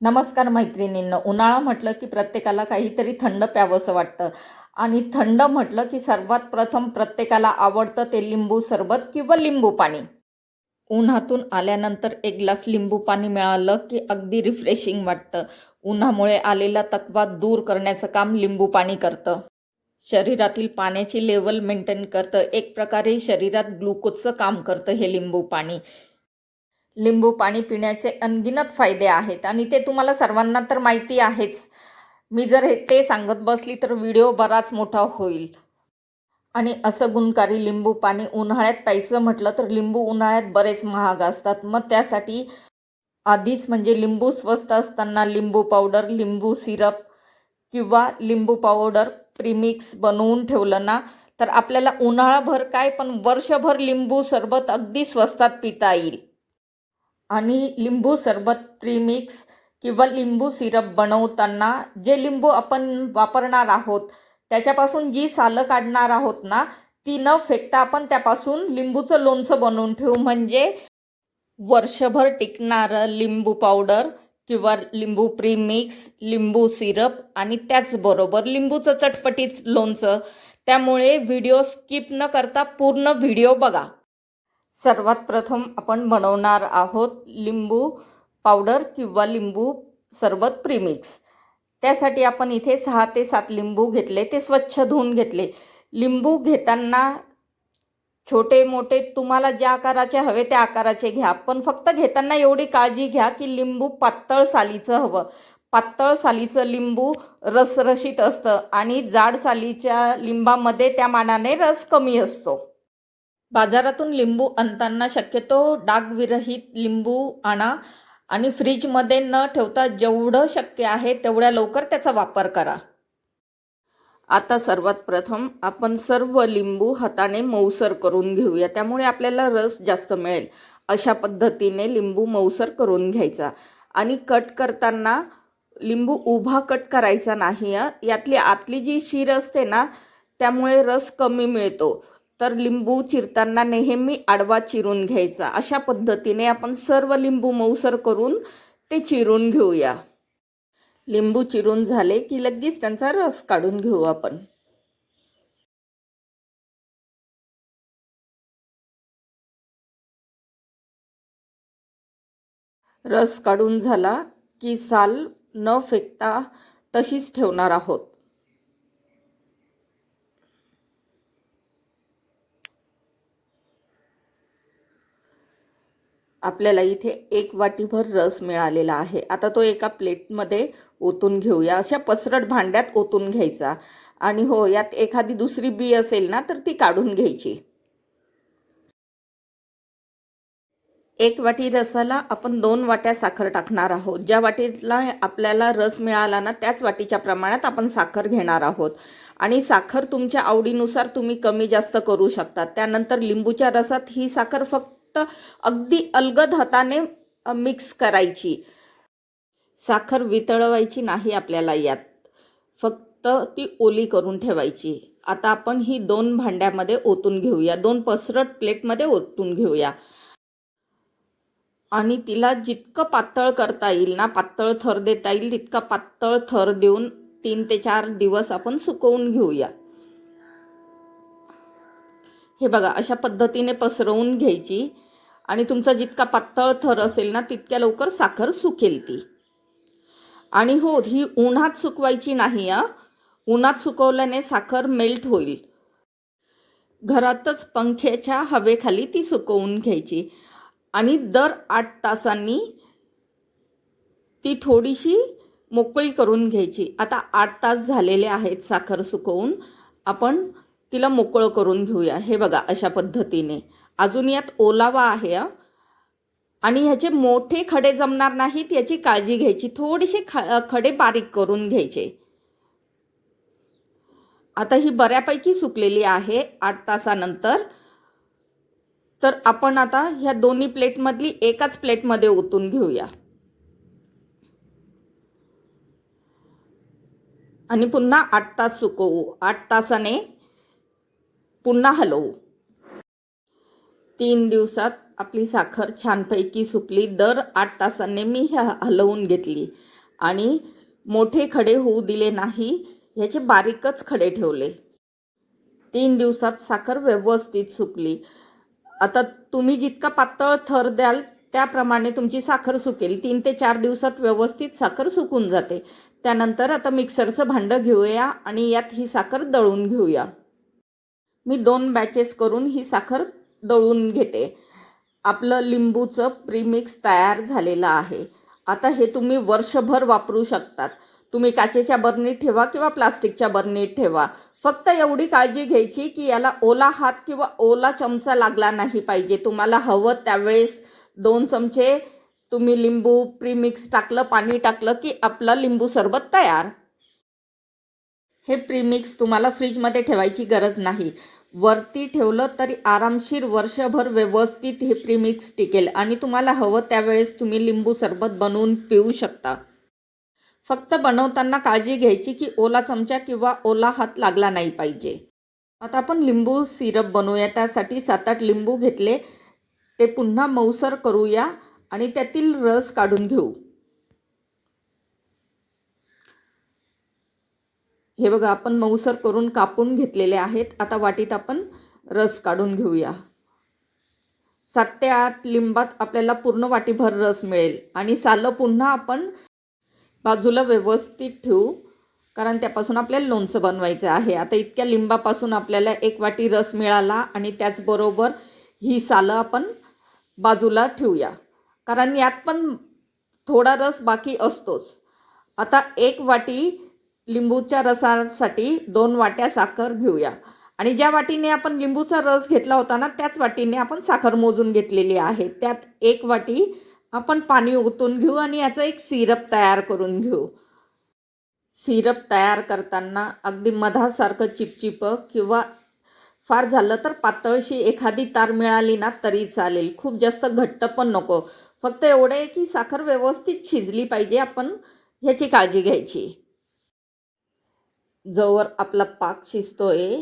नमस्कार मैत्रिणींना. उन्हाळा म्हटलं की प्रत्येकाला काहीतरी थंड प्यावंसं वाटतं. आणि थंड म्हटलं की सर्वात प्रथम प्रत्येकाला आवडतं ते लिंबू सरबत किंवा लिंबू पाणी. उन्हातून आल्यानंतर एक ग्लास लिंबू पाणी मिळालं की अगदी रिफ्रेशिंग वाटतं. उन्हामुळे आलेला तकवा दूर करण्याचं काम लिंबू पाणी करतं. शरीरातील पाण्याची लेवल मेंटेन करतं. एक प्रकारे शरीरात ग्लुकोजचं काम करतं हे लिंबू पाणी. लिंबू पाणी पिण्याचे अनगिनत फायदे आहेत आणि ते तुम्हाला सर्वांना तर माहिती आहेच. मी जर हे ते सांगत बसली तर व्हिडिओ बराच मोठा होईल. आणि असं गुणकारी लिंबू पाणी उन्हाळ्यात प्यायचं म्हटलं तर लिंबू उन्हाळ्यात बरेच महाग असतात. मग त्यासाठी आधीच म्हणजे लिंबू स्वस्त असताना लिंबू पावडर लिंबू सिरप किंवा लिंबू पावडर प्रीमिक्स बनवून ठेवलं ना तर आपल्याला उन्हाळाभर काय पण वर्षभर लिंबू सरबत अगदी स्वस्तात पिता येईल. आणि लिंबू सरबत प्रीमिक्स किंवा लिंबू सिरप बनवताना जे लिंबू आपण वापरणार आहोत त्याच्यापासून जी सालं काढणार आहोत ना ती न फेकता आपण त्यापासून लिंबूचं लोणचं बनवून ठेवू. म्हणजे वर्षभर टिकणारं लिंबू पावडर किंवा लिंबू प्रीमिक्स लिंबू सिरप आणि त्याचबरोबर लिंबूचं चटपटीच लोणचं. त्यामुळे व्हिडिओ स्किप न करता पूर्ण व्हिडिओ बघा. सर्वात प्रथम आपण बनवणार आहोत लिंबू पावडर किंवा लिंबू सरबत प्रीमिक्स. त्यासाठी आपण इथे सहा ते सात लिंबू घेतले ते स्वच्छ धुवून घेतले. लिंबू घेताना छोटे मोठे तुम्हाला ज्या आकाराचे हवे त्या आकाराचे घ्या पण फक्त घेताना एवढी काळजी घ्या की लिंबू पातळ सालीचं हवं. पातळ सालीचं लिंबू रसरशीत असतं आणि जाड सालीच्या लिंबामध्ये त्या मानाने रस कमी असतो. बाजारातून लिंबू आणताना शक्यतो डागविरहित लिंबू आणा आणि फ्रीजमध्ये न ठेवता जेवढं शक्य आहे तेवढ्या लवकर त्याचा वापर करा. आता सर्वात प्रथम आपण सर्व लिंबू हाताने मऊसर करून घेऊया. त्यामुळे आपल्याला रस जास्त मिळेल. अशा पद्धतीने लिंबू मऊसर करून घ्यायचा. आणि कट करताना लिंबू उभा कट करायचा नाही यातली आतली जी शीर असते ना त्यामुळे रस कमी मिळतो. तर लिंबू चिरताना नेहमी आडवा चिरून घ्यायचा. अशा पद्धतीने आपण सर्व लिंबू मऊसर करून ते चिरून घेऊया. लिंबू चिरून झाले की लगेच त्यांचा रस काढून घेऊ आपण. रस काढून झाला की साल न फेकता तशीच ठेवणार आहोत. आपल्याला इथे एक वाटीभर रस मिळालेला आहे. आता तो एका प्लेटमध्ये ओतून घेऊया. अशा पसरट भांड्यात ओतून घ्यायचा. आणि हो यात एखादी दुसरी बी असेल ना तर ती काढून घ्यायची. एक वाटी रसाला आपण दोन वाट्या साखर टाकणार आहोत. ज्या वाटीला आपल्याला रस मिळाला ना त्याच वाटीच्या प्रमाणात आपण साखर घेणार आहोत. आणि साखर तुमच्या आवडीनुसार तुम्ही कमी जास्त करू शकता. त्यानंतर लिंबूच्या रसात ही साखर फक्त अगदी अलगद हाताने मिक्स करायची. साखर वितळवायची नाही आपल्याला यात. फक्त ती ओली करून ठेवायची. आता आपण ही दोन भांड्यामध्ये ओतून घेऊया. दोन पसरट प्लेटमध्ये ओतून घेऊया. आणि तिला जितकं पातळ करता येईल ना पातळ थर देता येईल तितका पातळ थर देऊन तीन ते चार दिवस आपण सुकवून घेऊया. हे बघा अशा पद्धतीने पसरवून घ्यायची. आणि तुमचा जितका पातळ थर असेल ना तितक्या लवकर साखर सुकेल ती. आणि हो ही उन्हात सुकवायची नाही आ उन्हात सुकवल्याने साखर मेल्ट होईल. घरातच पंख्याच्या हवेखाली ती सुकवून घ्यायची. आणि दर आठ तासांनी ती थोडीशी मोकळी करून घ्यायची. आता आठ तास झालेले आहेत साखर सुकवून. आपण तिला मोकळं करून घेऊया. हे बघा अशा पद्धतीने. अजून यात ओलावा आहे आणि ह्याचे मोठे खडे जमणार नाहीत याची काळजी घ्यायची. थोडेसे ख खडे बारीक करून घ्यायचे. आता ही बऱ्यापैकी सुकलेली आहे आठ तासानंतर. तर आपण आता ह्या दोन्ही प्लेटमधली एकाच प्लेटमध्ये ओतून घेऊया. आणि पुन्हा आठ तास सुकवू. आठ तासाने पुन्हा हलवू. तीन दिवसात आपली साखर छानपैकी सुकली. दर आठ तासांनी मी ह्या हलवून घेतली. आणि मोठे खडे होऊ दिले नाही ह्याचे बारीकच खडे ठेवले. तीन दिवसात साखर व्यवस्थित सुकली. आता तुम्ही जितका पातळ थर द्याल त्याप्रमाणे तुमची साखर सुकेल. तीन ते चार दिवसात व्यवस्थित साखर सुकून जाते. त्यानंतर आता मिक्सरचं भांडं घेऊया आणि यात ही साखर दळून घेऊया. मी दोन बॅचेस करून ही साखर दळून घेते. आपलं लिंबूचं प्रीमिक्स तयार झालेलं आहे. आता हे तुम्ही वर्षभर वापरू शकतात. तुम्ही काचेच्या बरणीत ठेवा किंवा प्लास्टिकच्या बरणीत ठेवा. फक्त एवढी काळजी घ्यायची की याला ओला हात किंवा ओला चमचा लागला नाही पाहिजे. तुम्हाला हवं त्यावेळेस दोन चमचे तुम्ही लिंबू प्रीमिक्स टाकलं पाणी टाकलं की आपलं लिंबू सरबत तयार. हे प्रीमिक्स तुम्हाला फ्रीजमध्ये ठेवायची गरज नाही. वरती ठेवलं तरी आरामशीर वर्षभर व्यवस्थित हे प्रीमिक्स टिकेल आणि तुम्हाला हवं त्यावेळेस तुम्ही लिंबू सरबत बनवून पिऊ शकता. फक्त बनवताना काळजी घ्यायची की ओला चमचा किंवा ओला हात लागला नाही पाहिजे. आता आपण लिंबू सिरप बनवूया. त्यासाठी सात आठ लिंबू घेतले. ते पुन्हा मऊसर करूया आणि त्यातील रस काढून घेऊ. हे बघा आपण मऊसर करून कापून घेतलेले आहेत. आता वाटीत आपण रस काढून घेऊया. सात ते आठ लिंबात आपल्याला पूर्ण वाटीभर रस मिळेल. आणि सालं पुन्हा आपण बाजूला व्यवस्थित ठेवू कारण त्यापासून आपल्याला लोणचं बनवायचं आहे. आता इतक्या लिंबापासून आपल्याला एक वाटी रस मिळाला आणि त्याचबरोबर ही सालं आपण बाजूला ठेवूया. कारण यात पण थोडा रस बाकी असतोच. आता एक वाटी लिंबूच्या रसासाठी दोन वाट्या साखर घेऊया. आणि ज्या वाटीने आपण लिंबूचा रस घेतला होता ना त्याच वाटीने आपण साखर मोजून घेतलेली आहे. त्यात एक वाटी आपण पाणी ओतून घेऊ आणि याचं एक सिरप तयार करून घेऊ. सिरप तयार करताना अगदी मधासारखं चिपचिपं किंवा फार झालं तर पातळशी एखादी तार मिळाली ना तरी चालेल. खूप जास्त घट्ट पण नको. फक्त एवढं आहे की साखर व्यवस्थित शिजली पाहिजे. आपण ह्याची काळजी घ्यायची. जोवर आपला पाक शिजतोय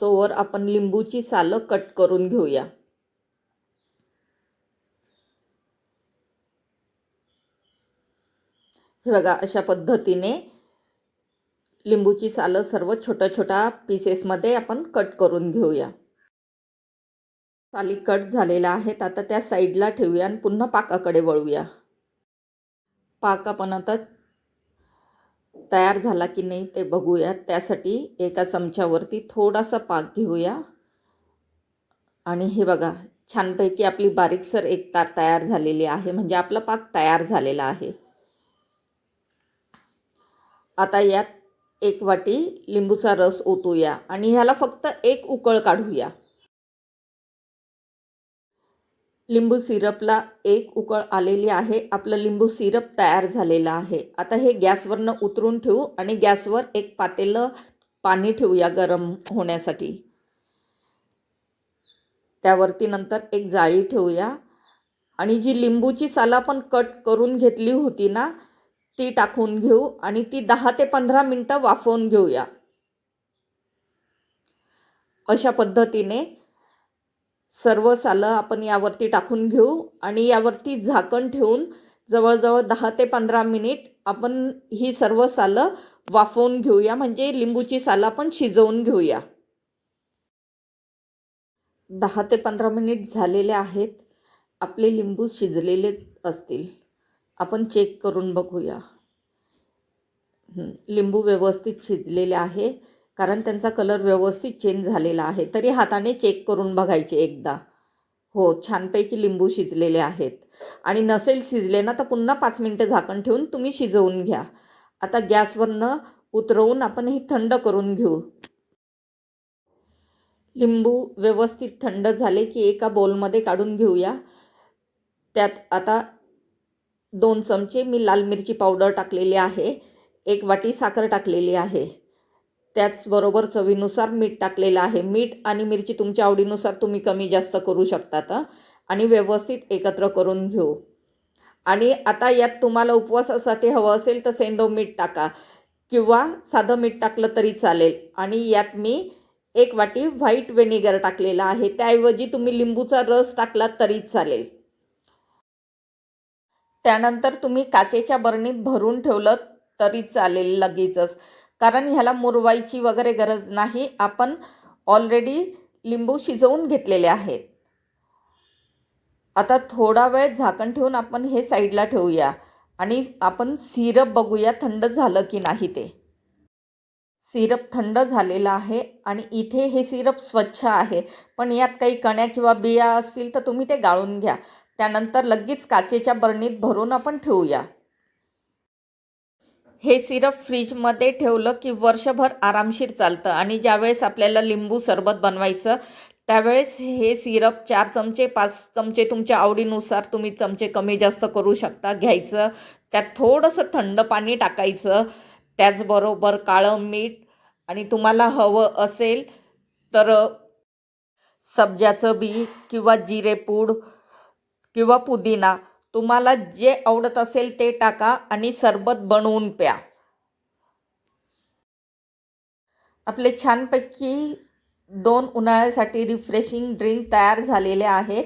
तोवर आपण लिंबूची सालं कट करून घेऊया. हे बघा अशा पद्धतीने लिंबूची सालं सर्व छोट्या छोट्या पीसेसमध्ये आपण कट करून घेऊया. साली कट झालेल्या आहेत आता त्या साईडला ठेवूया आणि पुन्हा पाकाकडे वळूया. पाक आपण आता तयार झाला की नाही ते बघूया. त्यासाठी एका चमच्यावरती थोडासा पाक घेऊया. आणि हे बघा छानपैकी आपली बारीकसर एक तार तयार झालेली आहे. म्हणजे आपला पाक तयार झालेला आहे. आता यात एक वाटी लिंबूचा रस ओतूया. आणि ह्याला फक्त एक उकळ काढूया. लिंबू सिरपला एक उकळ आलेली आहे. आपलं लिंबू सिरप तयार झालेलं आहे. आता हे गॅसवरनं उतरून ठेवू आणि गॅसवर एक पातेलं पाणी ठेवूया गरम होण्यासाठी. त्यावरती नंतर एक जाळी ठेवूया. आणि जी लिंबूची साल आपण कट करून घेतली होती ना ती टाकून घेऊ आणि ती दहा ते पंधरा मिनटं वाफवून घेऊया. अशा पद्धतीने सर्व सालं आपण यावरती टाकून घेऊ आणि यावरती झाकण ठेवून जवळजवळ दहा ते पंधरा मिनिट आपण ही सर्व सालं वाफवून घेऊया. म्हणजे लिंबूची सालं आपण शिजवून घेऊया. दहा ते पंधरा मिनिट झालेले आहेत. आपले लिंबू शिजलेले असतील. आपण चेक करून बघूया. लिंबू व्यवस्थित शिजलेले आहे. कारण त्यांचा कलर व्यवस्थित चेंज झालेला आहे. तरी हाताने चेक करून बघायचे एकदा. हो छानपैकी लिंबू शिजलेले आहेत. आणि नसेल शिजले ना तर पुन्हा पाच मिनटं झाकण ठेवून तुम्ही शिजवून घ्या. आता गॅसवरनं उतरवून आपण हे थंड करून घेऊ. लिंबू व्यवस्थित थंड झाले की एका बोलमध्ये काढून घेऊया. त्यात आता दोन चमचे मी लाल मिरची पावडर टाकलेली आहे. एक वाटी साखर टाकलेली आहे. त्याचबरोबर चवीनुसार मीठ टाकलेलं आहे. मीठ आणि मिरची तुमच्या आवडीनुसार तुम्ही कमी जास्त करू शकतात आणि व्यवस्थित एकत्र करून घेऊ. आणि आता यात तुम्हाला उपवासासाठी हवं असेल तर सेंदो मीठ टाका किंवा साधं मीठ टाकलं तरी चालेल. आणि यात मी एक वाटी व्हाईट व्हिनेगर टाकलेला आहे. त्याऐवजी तुम्ही लिंबूचा रस टाकला तरी चालेल. त्यानंतर तुम्ही काचेच्या बरणीत भरून ठेवलं तरी चालेल लगेचच. कारण ह्याला मुरवायची वगैरे गरज नाही. आपण ऑलरेडी लिंबू शिजवून घेतलेले आहेत. आता थोडा वेळ झाकण ठेवून आपण हे साईडला ठेवूया. आणि आपण सिरप बघूया थंड झालं की नाही ते. सिरप थंड झालेला आहे आणि इथे हे सिरप स्वच्छ आहे. पण यात काही कण्या किंवा बिया असतील तर तुम्ही ते गाळून घ्या. त्यानंतर लगेच काचेच्या बरणीत भरून आपण ठेवूया. हे सिरप फ्रीजमध्ये ठेवलं की वर्षभर आरामशीर चालतं. आणि ज्यावेळेस आपल्याला लिंबू सरबत बनवायचं त्यावेळेस हे सिरप चार चमचे पाच चमचे तुमच्या आवडीनुसार तुम्ही चमचे कमी जास्त करू शकता घ्यायचं. त्यात थोडंसं थंड पाणी टाकायचं त्याचबरोबर काळं मीठ. आणि तुम्हाला हवं असेल तर सब्जाचं बी किंवा जिरेपूड किंवा पुदिना तुम्हाला जे आवडत असेल ते टाका आणि सरबत बनवून प्या. आपले छानपैकी दोन उन्हाळ्यासाठी रिफ्रेशिंग ड्रिंक तयार झालेले आहेत.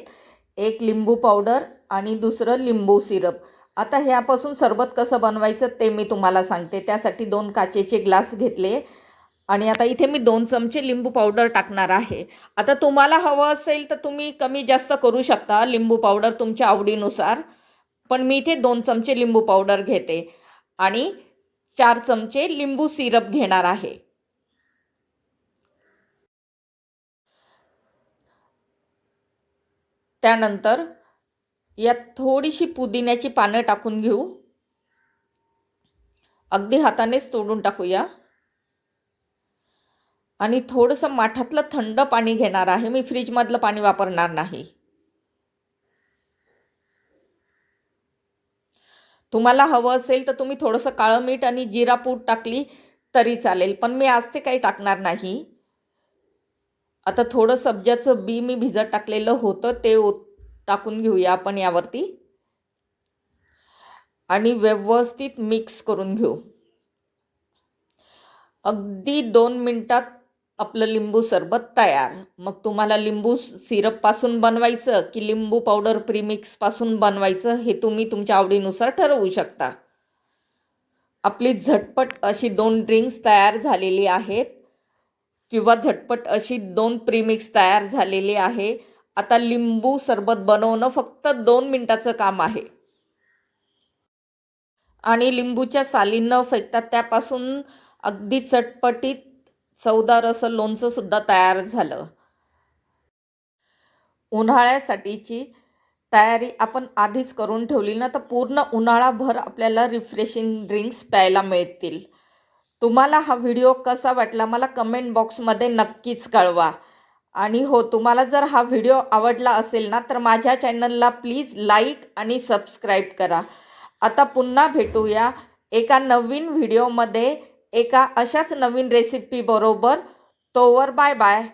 एक लिंबू पावडर आणि दुसरं लिंबू सिरप आता ह्यापासून सरबत कसं बनवायचं ते मी तुम्हाला सांगते. त्यासाठी दोन काचेचे ग्लास घेतले. आणि आता इथे मी दोन चमचे लिंबू पावडर टाकणार आहे. आता तुम्हाला हवं असेल तर तुम्ही कमी जास्त करू शकता लिंबू पावडर तुमच्या आवडीनुसार. पण मी इथे दोन चमचे लिंबू पावडर घेते आणि चार चमचे लिंबू सिरप घेणार आहे. त्यानंतर यात थोडीशी पुदिन्याची पानं टाकून घेऊ. अगदी हातानेच तोडून टाकूया. आणि थोडंसं माठातलं थंड पाणी घेणार आहे. मी फ्रीजमधलं पाणी वापरणार नाही. तुम्हाला हवं असेल तर तुम्ही थोडंसं काळं मीठ आणि जिरा पूड टाकली तरी चालेल पण मी आज ते काही टाकणार नाही. आता थोडं सब्जाचं बी मी भिजत टाकलेलं होतं ते टाकून घेऊया आपण यावरती. आणि व्यवस्थित मिक्स करून घेऊ. अगदी दोन मिनटात आपलं लिंबू सरबत तयार. मग तुम्हाला लिंबू सिरपपासून बनवायचं की लिंबू पावडर प्रीमिक्सपासून बनवायचं हे तुम्ही तुमच्या आवडीनुसार ठरवू शकता. आपली झटपट अशी दोन ड्रिंक्स तयार झालेली आहेत. किंवा झटपट अशी दोन प्रीमिक्स तयार झालेली आहे. आता लिंबू सरबत बनवणं फक्त दोन मिनटाचं काम आहे. आणि लिंबूच्या साली न फेकता त्यापासून अगदी चटपटीत चवदार असं लोणचंसुद्धा तयार झालं. उन्हाळ्यासाठीची तयारी आपण आधीच करून ठेवली ना तर पूर्ण उन्हाळाभर आपल्याला रिफ्रेशिंग ड्रिंक्स प्यायला मिळतील. तुम्हाला हा व्हिडिओ कसा वाटला मला कमेंट बॉक्समध्ये नक्कीच कळवा. आणि हो तुम्हाला जर हा व्हिडिओ आवडला असेल ना तर माझ्या चॅनलला प्लीज लाईक आणि सबस्क्राईब करा. आता पुन्हा भेटूया एका नवीन व्हिडिओमध्ये एका अशाच नवीन रेसिपीबरोबर तोवर बाय बाय